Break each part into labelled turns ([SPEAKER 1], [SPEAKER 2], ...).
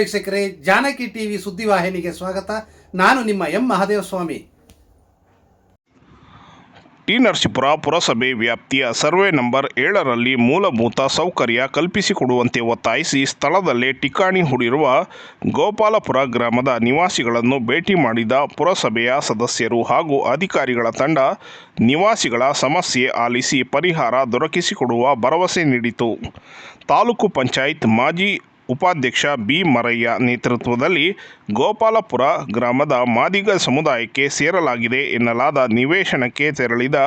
[SPEAKER 1] ವೀಕ್ಷಕರೇ, ಜಾನಕಿ ಟಿವಿ ಸುದ್ದಿವಾಹಿನಿಗೆ ಸ್ವಾಗತ. ನಾನು ನಿಮ್ಮ ಎಂ ಮಹಾದೇವ ಸ್ವಾಮಿ
[SPEAKER 2] ಟಿ ನರಸೀಪುರ ಪುರಸಭೆ ವ್ಯಾಪ್ತಿಯ ಸರ್ವೆ ನಂಬರ್ ಏಳರಲ್ಲಿ ಮೂಲಭೂತ ಸೌಕರ್ಯ ಕಲ್ಪಿಸಿಕೊಡುವಂತೆ ಒತ್ತಾಯಿಸಿ ಸ್ಥಳದಲ್ಲೇ ಠಿಕಾಣಿ ಹೂಡಿರುವ ಗೋಪಾಲಪುರ ಗ್ರಾಮದ ನಿವಾಸಿಗಳನ್ನು ಭೇಟಿ ಮಾಡಿದ ಪುರಸಭೆಯ ಸದಸ್ಯರು ಹಾಗೂ ಅಧಿಕಾರಿಗಳ ತಂಡ ನಿವಾಸಿಗಳ ಸಮಸ್ಯೆ ಆಲಿಸಿ ಪರಿಹಾರ ದೊರಕಿಸಿಕೊಡುವ ಭರವಸೆ ನೀಡಿತು. ತಾಲೂಕು ಪಂಚಾಯತ್ ಮಾಜಿ ಉಪಾಧ್ಯಕ್ಷ ಬಿ ಮರಯ್ಯ ನೇತೃತ್ವದಲ್ಲಿ ಗೋಪಾಲಪುರ ಗ್ರಾಮದ ಮಾದಿಗ ಸಮುದಾಯಕ್ಕೆ ಸೇರಲಾಗಿದೆ ಎನ್ನಲಾದ ನಿವೇಶನಕ್ಕೆ ತೆರಳಿದ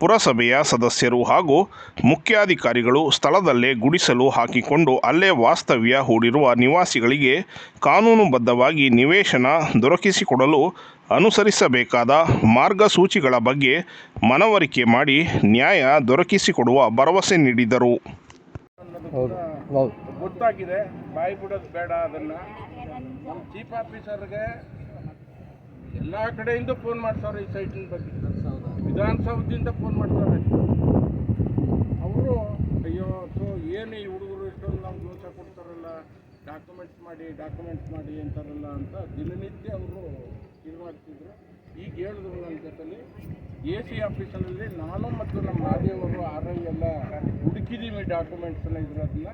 [SPEAKER 2] ಪುರಸಭೆಯ ಸದಸ್ಯರು ಹಾಗೂ ಮುಖ್ಯಾಧಿಕಾರಿಗಳು ಸ್ಥಳದಲ್ಲೇ ಗುಡಿಸಲು ಹಾಕಿಕೊಂಡು ಅಲ್ಲೇ ವಾಸ್ತವ್ಯ ಹೂಡಿರುವ ನಿವಾಸಿಗಳಿಗೆ ಕಾನೂನುಬದ್ಧವಾಗಿ ನಿವೇಶನ ದೊರಕಿಸಿಕೊಡಲು ಅನುಸರಿಸಬೇಕಾದ ಮಾರ್ಗಸೂಚಿಗಳ ಬಗ್ಗೆ ಮನವರಿಕೆ ಮಾಡಿ ನ್ಯಾಯ ದೊರಕಿಸಿಕೊಡುವ ಭರವಸೆ ನೀಡಿದರು.
[SPEAKER 3] ಗೊತ್ತಾಗಿದೆ, ಬಾಯಿ ಬಿಡೋದು ಬೇಡ ಅದನ್ನ. ನಮ್ಮ ಚೀಫ್ ಆಫೀಸರ್ಗೆ ಎಲ್ಲ ಕಡೆಯಿಂದ ಫೋನ್ ಮಾಡ್ತಾರೆ ಈ ಸೈಟಿನ ಬಗ್ಗೆ. ವಿಧಾನಸೌಧದಿಂದ ಫೋನ್ ಮಾಡ್ತಾರೆ. ಅವರು, ಅಯ್ಯೋ, ಸೊ, ಏನು ಈ ಹುಡುಗರು ಇಷ್ಟೊಂದು ನಮ್ಗೆ ದೋಷ ಕೊಡ್ತಾರಲ್ಲ? ಡಾಕ್ಯುಮೆಂಟ್ಸ್ ಮಾಡಿ ಡಾಕ್ಯುಮೆಂಟ್ಸ್ ಮಾಡಿ ಅಂತಾರಲ್ಲ ಅಂತ ದಿನನಿತ್ಯ ಅವರು ಈಗ ಹೇಳಿದ್ರು ನನ್ನ ಜೊತೆಲಿ ಎ ಸಿ ಆಫೀಸಲ್ಲಿ ನಾನು ಮತ್ತು ನಮ್ಮ ಮಾದೇವರು ಆರ್ ಐ ಎಲ್ಲ ಹುಡುಕಿದ್ದೀವಿ ಎಲ್ಲ ಇದ್ರದನ್ನ.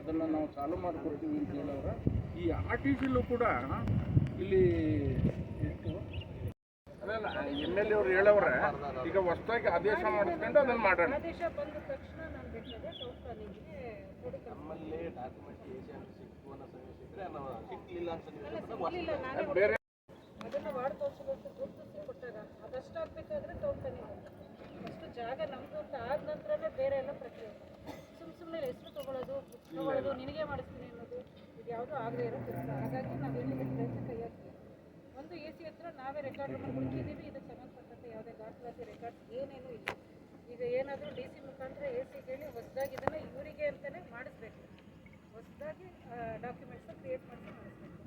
[SPEAKER 3] ಅದನ್ನು ನಾವು ಸಾಲ್ವ್ ಮಾಡಿಕೊಡ್ತೀವಿ ಅಂತ ಹೇಳೋರು ಈ ಆರ್ ಟಿ ಸಿಲೂ ಕೂಡ ಇಲ್ಲಿ ಎಷ್ಟು ಅದಲ್ಲ ಎಂ ಎಲ್ ಎ ಅವ್ರು ಹೇಳವ್ರೆ ಈಗ ಹೊಸದಾಗಿ ಆದೇಶ ಮಾಡಿಸ್ಕೊಂಡು ಅದನ್ನು ಮಾಡೋಣ.
[SPEAKER 4] ಆದೇಶ ಬಂದ ತಕ್ಷಣ ನಾನು ಬೇಕಾದ್ರೆ ಟೋಕನಿಗೆ ನಮ್ಮಲ್ಲಿ ಡಾಕ್ಯುಮೆಂಟ್ ಸಿಗಲಿಲ್ಲ ನಾನೇ
[SPEAKER 3] ಬೇರೆ
[SPEAKER 4] ಅದನ್ನ ವಾರ್ಡ್ ತೋರಿಸೋದು ಗುರುತಿಸಿ ಕೊಟ್ಟಾಗ ಅದಷ್ಟು ಆಗ್ಬೇಕಾದ್ರೆ ಟೋಕನಿ ಅಷ್ಟು ಜಾಗ ನಮ್ದು ಅಂತ ಆದ ನಂತರನೇ ಬೇರೆ ಎಲ್ಲ ಪ್ರಕ್ರಿಯೆ. ಸುಮ್ ಸುಮ್ಮನೆ ಹೆಸರು ತಗೊಳ್ಳೋದು ತಗೊಳ್ಳೋದು ನಿನಗೆ ಮಾಡಿಸ್ತೀನಿ ಅನ್ನೋದು ಇದು ಯಾವುದೂ ಆಗದೆ ಇರೋ ಹಾಗಾಗಿ ನಾವು ಎಲ್ಲಿಗೆ ಪ್ರಯತ್ನ ಕೈ ಒಂದು ಎ ಸಿ ಹತ್ರ ನಾವೇ ರೆಕಾರ್ಡ್ ಹುಡುಕಿದ್ದೀವಿ, ಇದಕ್ಕೆ ಸಂಬಂಧಪಟ್ಟಂತೆ ಯಾವುದೇ ದಾಖಲಾತಿ ರೆಕಾರ್ಡ್ಸ್ ಏನೇನೂ ಇಲ್ಲ. ಈಗ ಏನಾದರೂ ಡಿ ಸಿ ಮುಖಾಂತರ ಎ ಸಿ ಕೇಳಿ ಹೊಸದಾಗಿ ಇದನ್ನು ಇವರಿಗೆ ಅಂತಲೇ ಮಾಡಿಸ್ಬೇಕು. ಹೊಸದಾಗಿ ಡಾಕ್ಯುಮೆಂಟ್ಸನ್ನ ಕ್ರಿಯೇಟ್ ಮಾಡಿಸಿ ಮಾಡಿಸ್ಬೇಕು.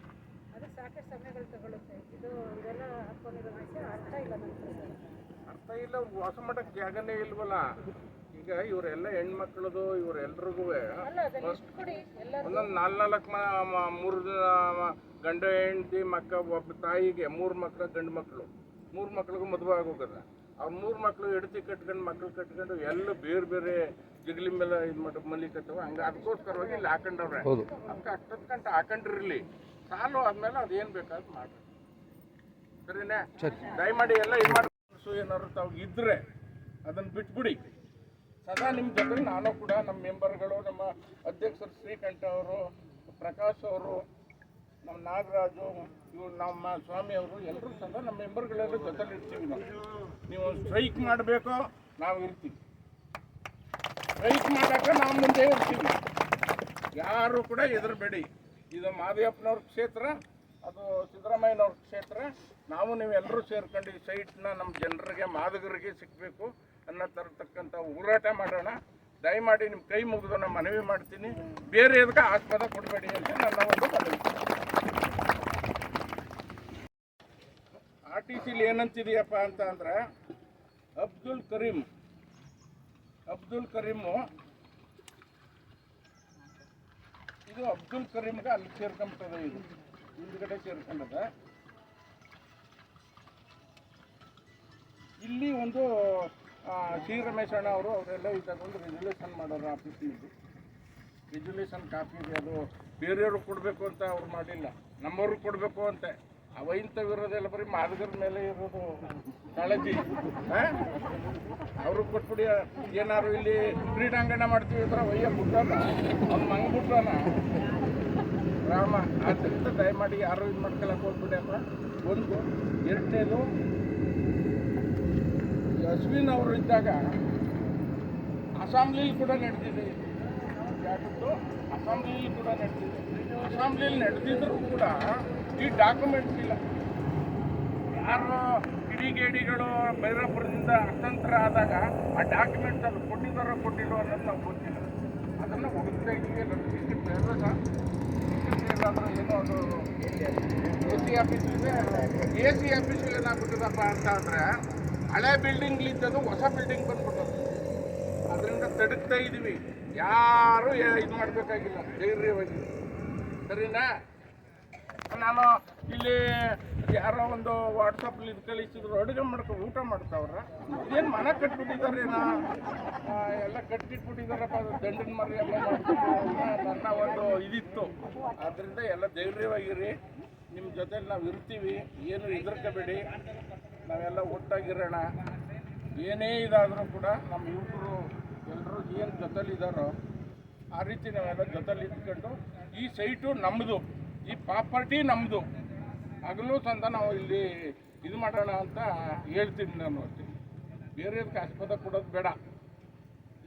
[SPEAKER 4] ಅದಕ್ಕೆ ಸಾಕಷ್ಟು ಸಮಯಗಳು ತಗೊಳುತ್ತೆ. ಇದು ಇದೆಲ್ಲ ಹಾಕೊಂಡಿರೋ ವಿಷಯ ಅರ್ಥ ಇಲ್ಲ ನನಗೆ
[SPEAKER 3] ಅರ್ಥ ಇಲ್ಲ ವಾಸ ಮಾಡಕ್ಕೆ ಜಾಗನೇ ಇಲ್ವಲ್ಲ? ಈಗ ಇವರೆಲ್ಲ ಹೆಣ್ಮಕ್ಳದು ಇವರೆಲ್ರಿಗೂ ಒಂದೊಂದು ನಾಲ್ಕು ನಾಲ್ಕು ಮೂರು ಗಂಡ ಹೆಂಡತಿ ಮಕ್ಕ ಒಬ್ಬ ತಾಯಿಗೆ ಮೂರು ಮಕ್ಕಳು ಗಂಡು ಮಕ್ಕಳು ಮೂರು ಮಕ್ಳಿಗೂ ಮದುವೆ ಆಗೋಗದ ಆ ಮೂರು ಮಕ್ಕಳು ಎಡತಿ ಕಟ್ಕೊಂಡು ಮಕ್ಕಳು ಕಟ್ಕೊಂಡು ಎಲ್ಲ ಬೇರೆ ಬೇರೆ ಜಗಲಿ ಮೇಲೆ ಇದು ಮಾಡಿ ಮಲಿಕತ್ತವ. ಹಂಗೆ ಅದಕ್ಕೋಸ್ಕರವಾಗಿ ಇಲ್ಲಿ ಹಾಕೊಂಡವ್ರೆ.
[SPEAKER 5] ಹೌದು.
[SPEAKER 3] ಅದಕ್ಕೆ ಅಷ್ಟೊತ್ತು ಗಂಟೆ ಹಾಕೊಂಡಿರ್ಲಿ. ಸಾಲು ಆದ್ಮೇಲೆ ಅದೇನು ಬೇಕಾದ್ ಮಾಡ್ರಿ. ಸರಿನಾ? ದಯಮಾಡಿ ಎಲ್ಲ ಇದು ಮಾಡಿ ಏನಾದ್ರು ತಾವು ಇದ್ರೆ ಅದನ್ನು ಬಿಟ್ಬಿಡಿ. ಸದಾ ನಿಮ್ಮ ಜೊತೆ ನಾನು ಕೂಡ ನಮ್ಮ ಮೆಂಬರ್ಗಳು ನಮ್ಮ ಅಧ್ಯಕ್ಷರು ಶ್ರೀಕಂಠ ಅವರು ಪ್ರಕಾಶ್ ಅವರು ನಮ್ಮ ನಾಗರಾಜು ಇವ್ರು ನಮ್ಮ ಸ್ವಾಮಿ ಅವರು ಎಲ್ಲರೂ ಸದಾ ನಮ್ಮ ಮೆಂಬರ್ಗಳೆಲ್ಲ ಜೊತೆಲಿ ಇರ್ತೀವಿ ನಾವು. ನೀವು ಸ್ಟ್ರೈಕ್ ಮಾಡಬೇಕು ನಾವು ಇರ್ತೀವಿ. ಸ್ಟ್ರೈಕ್ ಮಾಡಾಕ ನಾವು ಮುಂದೆ ಇರ್ತೀವಿ. ಯಾರು ಕೂಡ ಹೆದರಬೇಡಿ. ಇದು ಮಾದೇವಪ್ಪನವ್ರ ಕ್ಷೇತ್ರ, ಅದು ಸಿದ್ದರಾಮಯ್ಯನವ್ರ ಕ್ಷೇತ್ರ. ನಾವು ನೀವೆಲ್ಲರೂ ಸೇರ್ಕೊಂಡು ಈ ಸೈಟ್ನ ನಮ್ಮ ಜನರಿಗೆ, ಮಾದಗರಿಗೆ ಸಿಗಬೇಕು ಅನ್ನೋ ತರತಕ್ಕಂಥ ಹೋರಾಟ ಮಾಡೋಣ. ದಯಮಾಡಿ ನಿಮ್ಮ ಕೈ ಮುಗಿದು ನಾನು ಮನವಿ ಮಾಡ್ತೀನಿ. ಬೇರೆ ಎದಕ್ಕೆ ಆಸ್ಪದ ಕೊಡಬೇಡಿ ಅಂತ ನನ್ನ ಒಂದು ಮನವಿ. ಆರ್ ಟಿ ಸಿಲಿ ಏನಂತಿದೆಯಪ್ಪ ಅಂತ ಅಂದ್ರೆ ಅಬ್ದುಲ್ ಕರೀಂ. ಅಬ್ದುಲ್ ಕರೀಮು ಇದು ಅಬ್ದುಲ್ ಕರೀಮ್ಗೆ ಅಲ್ಲಿ ಸೇರ್ಕೊಂಬಿಟ್ಟದ ಇದು. ಹಿಂದ್ಗಡೆ ಸೇರ್ಕೊಂಡದ. ಇಲ್ಲಿ ಒಂದು ಸಿ ರಮೇಶ್ ಅಣ್ಣ ಅವರು ಅವರೆಲ್ಲ ಈ ಒಂದು ರೆಸಲ್ಯೂಷನ್ ಮಾಡೋರು ಆಫೀಸ್ನಲ್ಲಿ ರೆಸಲ್ಯೂಷನ್ ಕಾಪಿ ಇದೆ ಅದು ಬೇರೆಯವ್ರಿಗೆ ಕೊಡಬೇಕು ಅಂತ ಅವ್ರು ಮಾಡಿಲ್ಲ. ನಮ್ಮವ್ರಿಗೆ ಕೊಡಬೇಕು ಅಂತೆ. ಅವ ಇಂಥವಿರೋದೆಲ್ಲ ಬರೀ ಮಾದಗರ ಮೇಲೆ ಇರೋದು ಕಾಳಜಿ. ಅವ್ರಿಗೆ ಕೊಟ್ಬಿಡಿ, ಏನಾದ್ರು ಇಲ್ಲಿ ಕ್ರೀಡಾಂಗಣ ಮಾಡ್ತೀವಿ ಅಂದ್ರೆ ಒಯ್ಯ ಬಿಟ್ಟಾನ ಅವ್ನು ಮಂಗ್ ಬಿಟ್ಟಾನ ರಾಮ ಆದ್ದರಿಂದ ದಯಮಾಡಿ ಯಾರು ಇದು ಮಾಡ್ಕೊಳಕ್ಕೆ ಹೋಗ್ಬಿಡಪ್ಪ ಒಂದು, ಎರಡನೇದು, ಅಶ್ವಿನ್ ಅವರು ಇದ್ದಾಗ ಅಸೆಂಬ್ಲಿಲಿ ಕೂಡ ನಡೆದಿದೆ ಅಸೆಂಬ್ಲಿಲಿ ಕೂಡ ನಡೆದಿದೆ. ಅಸೆಂಬ್ಲಿಲಿ ನಡೆದಿದ್ರು ಕೂಡ ಈ ಡಾಕ್ಯುಮೆಂಟ್ಸ್ ಇಲ್ಲ. ಯಾರು ಕಿಡಿಗೇಡಿಗಳು ಭೈರಪುರದಿಂದ ಅತಂತ್ರ ಆದಾಗ ಆ ಡಾಕ್ಯುಮೆಂಟ್ಸ್ ಅದು ಕೊಟ್ಟಿದ್ದಾರೋ ಕೊಟ್ಟಿಲ್ಲೋ ಅನ್ನೋದು ನಾವು ಗೊತ್ತಿಲ್ಲ. ಅದನ್ನು ಹುಡುಕ್ತಾಯಿದ್ದೀವಿ ಟಿಕೆಟ್ ಇರಲ್ಲ ಇಲ್ಲಾಂದ್ರೆ ಏನೋ ಅದು ಎ ಸಿ ಆಫೀಸ್ ಇದೆ. ಎ ಸಿ ಆಫೀಸ್ ಏನಾಗ್ಬಿಟ್ಟಿದಪ್ಪ ಅಂತ ಅಂದರೆ ಹಳೆ ಬಿಲ್ಡಿಂಗ್ ಇದ್ದದು ಹೊಸ ಬಿಲ್ಡಿಂಗ್ ಬಂದ್ಬಿಟ್ಟದು ಅದರಿಂದ ತಡುಕ್ತಾ ಇದ್ದೀವಿ. ಯಾರು ಇದು ಮಾಡಬೇಕಾಗಿಲ್ಲ, ಧೈರ್ಯವಾಗಿ. ಸರಿನಾ? ನಾನು ಇಲ್ಲಿ ಯಾರೋ ಒಂದು ವಾಟ್ಸಪ್ಪಲ್ಲಿ ಇದು ಕಳಿಸಿದ್ರು, ಅಡುಗೆ ಮಾಡ್ಕೊ, ಊಟ ಮಾಡ್ತಾವ್ರ. ಏನು ಮನೆ ಕಟ್ಬಿಟ್ಟಿದ್ದಾರೆ ಎಲ್ಲ ಕಟ್ಟಿಟ್ಬಿಟ್ಟಿದಾರಪ್ಪ ಅದು ದಂಡಿನ ಮರಿ ಎಲ್ಲ ನನ್ನ ಒಂದು ಇದಿತ್ತು. ಆದ್ದರಿಂದ ಎಲ್ಲ ಧೈರ್ಯವಾಗಿರಿ. ನಿಮ್ಮ ಜೊತೆಲಿ ನಾವು ಇರ್ತೀವಿ. ಏನು ಹೆದರ್ಕೋಬೇಡಿ. ನಾವೆಲ್ಲ ಒಟ್ಟಾಗಿರೋಣ. ಏನೇ ಇದಾದರೂ ಕೂಡ ನಮ್ಮ ಯುವಕರು ಎಲ್ಲರೂ ಏನು ಜೊತೆಲಿದ್ದಾರೋ ಆ ರೀತಿ ನಾವೆಲ್ಲ ಜೊತೆಲಿ ಇದ್ಕೊಂಡು ಈ ಸೈಟು ನಮ್ಮದು ಈ ಪ್ರಾಪರ್ಟಿ ನಮ್ಮದು ಹಗಲು ತಂದ ನಾವು ಇಲ್ಲಿ ಇದು ಮಾಡೋಣ ಅಂತ ಹೇಳ್ತೀನಿ ನಾನು ಅಷ್ಟೇ. ಬೇರೆಯದಕ್ಕೆ ಕೊಡೋದು ಬೇಡ.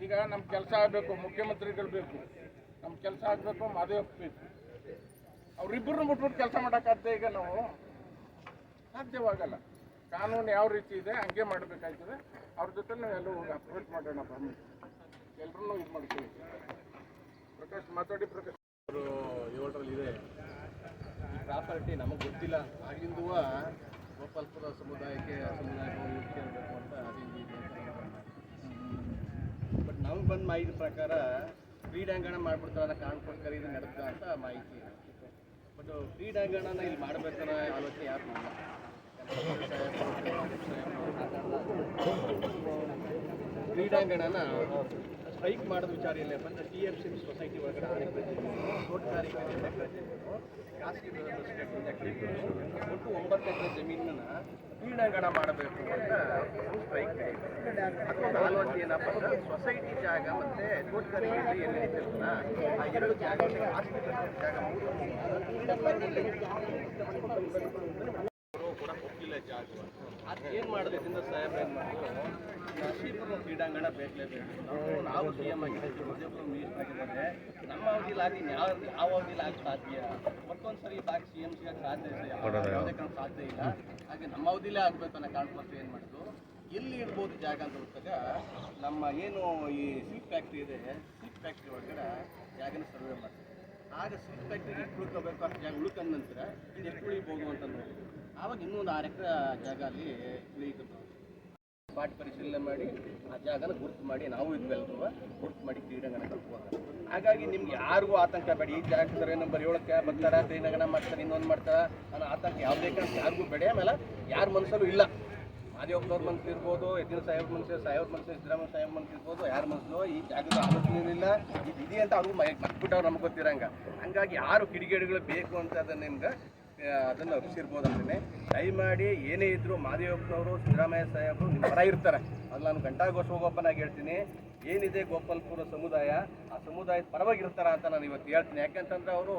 [SPEAKER 3] ಈಗ ನಮ್ಮ ಕೆಲಸ ಆಗಬೇಕು, ಮುಖ್ಯಮಂತ್ರಿಗಳು ಬೇಕು. ನಮ್ಮ ಕೆಲಸ ಆಗಬೇಕು ಮಾದೇವ್ ಬೇಕು. ಅವರಿಬ್ಬರನ್ನ ಬಿಟ್ಬಿಟ್ಟು ಕೆಲಸ ಮಾಡೋಕ್ಕಾಗ್ತದೆ ಈಗ ನಾವು ಸಾಧ್ಯವಾಗಲ್ಲ. ಕಾನೂನು ಯಾವ ರೀತಿ ಇದೆ, ಹಂಗೆ ಮಾಡಬೇಕಾಗ್ತದೆ ಅವ್ರ ಜೊತೆ ನಾವೆಲ್ಲ ಹೋಗಿ ಅಪ್ರೋಚ್ ಮಾಡೋಣ ಎಲ್ಲರೂ ಇದು ಮಾಡ್ತೀವಿ ಪ್ರಕಾಶ್, ಮಾತಾಡಿ ಪ್ರಕಾಶ್.
[SPEAKER 5] ಏಳರಲ್ಲಿ ಇದೆ. ಪ್ರಾಪರ್ಟಿ ನಮಗೆ ಗೊತ್ತಿಲ್ಲ. ಆಗಿಂದೂ ಗೋಪಾಲ್ಪುರ ಸಮುದಾಯಕ್ಕೆ ಸಮುದಾಯಕ್ಕೆ ಅಂತ ಬಟ್ ನಮ್ಗೆ ಬಂದ ಮಾಹಿತಿ ಪ್ರಕಾರ ಕ್ರೀಡಾಂಗಣ ಮಾಡ್ಬಿಡ್ತಾರೆ ಅನ್ನೋ ಇದು ನಡೆದ ಅಂತ ಮಾಹಿತಿ. ಬಟ್ ಕ್ರೀಡಾಂಗಣನ ಇಲ್ಲಿ ಮಾಡ್ಬೇಕನ್ನೋ ಆಲೋಚನೆ ಯಾರು ಕ್ರೀಡಾಂಗಣನ ಸ್ಟ್ರೈಕ್ ಮಾಡಿದ ವಿಚಾರ ಇಲ್ಲ ಬಂದ ಟಿ ಎಫ್ ಸಿ ಸೊಸೈಟಿ ಒಳಗಡೆ ತೋಟಗಾರಿಕೆ ಪ್ರತಿನಿಧಿಗಳು ಖಾಸಗಿ ಪ್ರತಿನಿಧಿಗಳು ಒಟ್ಟು ಒಂಬತ್ತು ಎಕರೆ ಜಮೀನನ್ನ ಕ್ರೀಡಾಂಗಣ ಮಾಡಬೇಕು ಅಂತ ಸ್ಟ್ರೈಕ್ ಅದೊಂದು ಆಲೋಚನೆ ಏನಪ್ಪ ಅಂದ್ರೆ ಸೊಸೈಟಿ ಜಾಗ ಮತ್ತೆ ತೋಟಗಾರಿಕೆ ಎಲ್ಲಿ ಐತಿರಲ್ಲ ಆ ಎರಡು ಜಾಗ ಆಸ್ತಿ ಜಾಗ ಕೂಡ ಹೋಗಿಲ್ಲ ಜಾಗ ಅದು ಏನು ಮಾಡೋದ್ರಿಂದ ಸಾಹೇಬ್ರು ಏನು ಮಾಡಿದ್ರು ನರಸೀಪುರ ಕ್ರೀಡಾಂಗಣ ಬೇಕಲೇಬೇಕು ನಾವು ನಾವು ಸಿ ಎಂ ಆಗಿದ್ದೀವಿ ಮಧ್ಯಪುರ ಮಿನಿಸ್ಟರ್ ಆಗಿದ್ದಾರೆ ನಮ್ಮ ಅವಧಿಲಾಗಿ ಯಾವ ಯಾವ ಅವಧಿಲಾಗಿ ಸಾಧ್ಯ? ಮತ್ತೊಂದು ಸರಿ ಸಾಕು ಸಿ ಎಂ ಸಿಗಕ್ಕೆ ಸಾಧ್ಯ ಇಲ್ಲ ಯಾವುದೇ ಕಾರಣ ಸಾಧ್ಯ ಇಲ್ಲ. ಹಾಗೆ ನಮ್ಮ ಅವಧಿಲೇ ಆಗಬೇಕು ಅನ್ನೋ ಕಾರಣಕ್ಕೋಸ್ಕರ ಏನು ಮಾಡಿದ್ರು ಎಲ್ಲಿ ಇರ್ಬೋದು ಜಾಗ ಅಂತ ಗೊತ್ತಾಗ ನಮ್ಮ ಏನು ಈ ಸಿಲ್ಕ್ ಫ್ಯಾಕ್ಟ್ರಿ ಇದೆ ಸಿಲ್ಕ್ ಫ್ಯಾಕ್ಟ್ರಿ ಒಳಗಡೆ ಜಾಗನ ಸರ್ವೆ ಮಾಡ್ತಾರೆ. ಆಗ ಸಿಲ್ಕ್ ಫ್ಯಾಕ್ಟ್ರಿಗೆ ಎಷ್ಟು ಉಳ್ಕೋಬೇಕು ಅಷ್ಟು ಜಾಗ ಉಳ್ಕೊಂಡ ನಂತರ ಇಲ್ಲಿ ಎಷ್ಟು ಉಳಿಬೋದು ಅಂತ ಆವಾಗ ಇನ್ನೂ ಒಂದು ಆರು ಎಕರೆ ಜಾಗ ಅಲ್ಲಿ ಉಳಿಯಿತು ಸ್ಪಾಟ್ ಪರಿಶೀಲನೆ ಮಾಡಿ, ಆ ಜಾಗನ ಗುರುತು ಮಾಡಿ ನಾವು ಇದ್ವೆಲ್ಲರೂ ಗುರುತು ಮಾಡಿ ಕ್ರೀಡಾಂಗಣ ಕಲ್ತ್ಕೊಂಡು ಹಾಗಾಗಿ ನಿಮ್ಗೆ ಯಾರಿಗೂ ಆತಂಕ ಬೇಡ. ಈ ಜಾಗ ಸರ್ವೆ ನಂಬರ್ ಏಳಕ್ಕೆ ಬರ್ತಾರೆ ಕ್ರೀಡಾಂಗಣ ಮಾಡ್ತಾರೆ, ಇನ್ನೊಂದು ಮಾಡ್ತಾರೆ ಅನ್ನೋ ಆತಂಕ ಯಾವುದೇ ಕಾರಣ ಯಾರಿಗೂ ಬೇಡ. ಆಮೇಲೆ ಯಾರ ಮನಸ್ಸಲ್ಲೂ ಇಲ್ಲ. ಮಾದೇವಪ್ಪನವ್ರ ಮನಸ್ಸು ಇರ್ಬೋದು ಎದ್ದಿನ ಸಾಹೇಬ್ ಮನಸ್ಸು ಸಾಹೇಬ್ ಮನಸ್ಸು, ಸಿದ್ದರಾಮಯ್ಯ ಸಾಹೇಬ್ ಮನಸ್ಸು ಇರ್ಬೋದು, ಯಾರ ಮನಸ್ಸು ಈ ಜಾಗದ ಆಲೋಚನೆ ಇಲ್ಲ ಇದು ಇದೆ ಅಂತ ಅವ್ರಿಗೂ ಅವ್ರು ನಮ್ಗೆ ಗೊತ್ತಿರಂಗ. ಹಂಗಾಗಿ ಯಾರು ಕಿಡಿಗೇಡಿಗಳು ಬೇಕು ಅಂತ ನಿಮ್ಗೆ ಅದನ್ನ ಒಪ್ಪಿಸಿರ್ಬೋದು ಅಂತಾನೆ ದಯಮಾಡಿ ಏನೇ ಇದ್ರು ಮಾದೇವಪ್ಪನವರು, ಸಿದ್ದರಾಮಯ್ಯ ಸಾಹೇಬರು ನಿಮ್ಮ ಪರ ಇರ್ತಾರೆ. ಅದು ನಾನು ಗಂಟಾಘೋಷ ಹೋಗೋಪ್ಪನಾಗಿ ಹೇಳ್ತೀನಿ. ಏನಿದೆ ಗೋಪಾಲ್ಪುರ ಸಮುದಾಯ, ಆ ಸಮುದಾಯದ ಪರವಾಗಿರ್ತಾರ ಅಂತ ನಾನು ಇವತ್ತು ಹೇಳ್ತೀನಿ. ಯಾಕಂತಂದ್ರೆ ಅವರು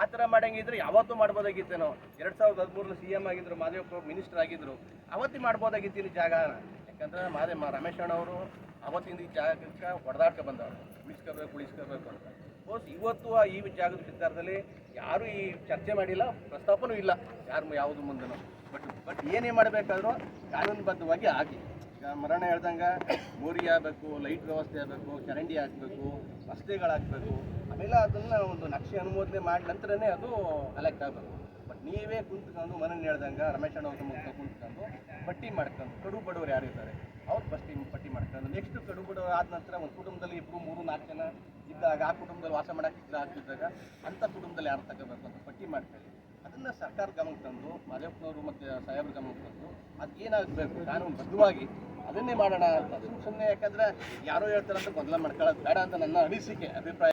[SPEAKER 5] ಆ ಥರ ಮಾಡಂಗಿದ್ರೆ ಯಾವತ್ತೂ ಮಾಡ್ಬೋದಾಗಿತ್ತೇನೋ. ಎರಡು ಸಾವಿರದ ಹದಿಮೂರಲ್ಲಿ ಸಿ ಎಂ ಆಗಿದ್ರು ಮಾದೇವಪ್ಪ ಮಿನಿಸ್ಟರ್ ಆಗಿದ್ರು. ಅವತ್ತಿ ಮಾಡ್ಬೋದಾಗಿತ್ತೀನಿ ಜಾಗ. ಯಾಕಂದ್ರೆ ಮಾದೇ ರಮೇಶ್ ಅವತ್ತಿಂದ ಈ ಜಾಗಕ್ಕೆ ಹೊಡೆದಾಡ್ಕ ಬಂದವರು. ಉಳಿಸ್ಕೋಬೇಕು ಉಳಿಸ್ಕೋಬೇಕು ಅಂತ. ಇವತ್ತು ಆ ಈ ಜಾಗದ ವಿಚಾರದಲ್ಲಿ ಯಾರು ಈ ಚರ್ಚೆ ಮಾಡಿಲ್ಲ, ಪ್ರಸ್ತಾಪನೂ ಇಲ್ಲ. ಯಾರು ಯಾವುದು ಮುಂದೆನೂ ಬಟ್ ಬಟ್ ಏನೇ ಮಾಡಬೇಕಾದ್ರೂ ಕಾನೂನುಬದ್ಧವಾಗಿ ಆಗಿ. ಈಗ ಮರಣ ಹೇಳ್ದಂಗೆ ಮೋರಿ ಆಗಬೇಕು, ಲೈಟ್ ವ್ಯವಸ್ಥೆ ಆಗಬೇಕು, ಚರಂಡಿ ಹಾಕಬೇಕು ರಸ್ತೆಗಳಾಗಬೇಕು ಆಮೇಲೆ ಅದನ್ನು ಒಂದು ನಕ್ಷೆ ಅನುಮೋದನೆ ಮಾಡಿ ನಂತರನೇ ಅದು ಕಲೆಕ್ಟ್ ಆಗಬೇಕು. ಬಟ್ ನೀವೇ ಕುಂತ್ಕೊಂಡು ಮನೇಲಿ ಹೇಳ್ದಂಗೆ ರಮೇಶ್ ಅಣ್ಣ ಮುಖ ಕುಂತ್ಕೊಂಡು ಪಟ್ಟಿ ಮಾಡ್ಕೊಂಡು ಕಡು ಬಡವರು ಯಾರು ಇದ್ದಾರೆ ಅವ್ರು ಪಟ್ಟಿ ಪಟ್ಟಿ ಮಾಡ್ತಾರೆ. ನೆಕ್ಸ್ಟ್ ಕಡು ಬಡವರು ಆದ ನಂತರ ಒಂದು ಕುಟುಂಬದಲ್ಲಿ ಇಬ್ಬರು ಮೂರು, ನಾಲ್ಕು ಜನ ಇದ್ದಾಗ ಆ ಕುಟುಂಬದಲ್ಲಿ ವಾಸ ಮಾಡೋಕ್ಕೆ ಆಗ್ತಿದ್ದಾಗ ಅಂಥ ಕುಟುಂಬದಲ್ಲಿ ಯಾರು ತಗೋಬೇಕು ಅಂತ ಪಟ್ಟಿ ಮಾಡ್ತಾರೆ. ಅದನ್ನ ಸರ್ಕಾರ ಗಮನಕ್ಕೆ ತಂದು, ಮಾದೇವಪ್ಪನವರು ಮತ್ತು ಸಾಹೇಬ್ರ ಗಮನಕ್ಕೆ ತಂದು ಅದು ಏನಾಗಬೇಕು? ಕಾನೂನು ಬದ್ಧವಾಗಿ ಅದನ್ನೇ ಮಾಡೋಣ ಅಂತ. ಸುಮ್ಮನೆ ಯಾಕಂದ್ರೆ ಯಾರೋ ಹೇಳ್ತಾರಂತ ಗೊಂದಲ ಮಾಡ್ಕೊಳ್ಳೋದು ಬೇಡ ಅಂತ ನನ್ನ ಅನಿಸಿಕೆ, ಅಭಿಪ್ರಾಯ.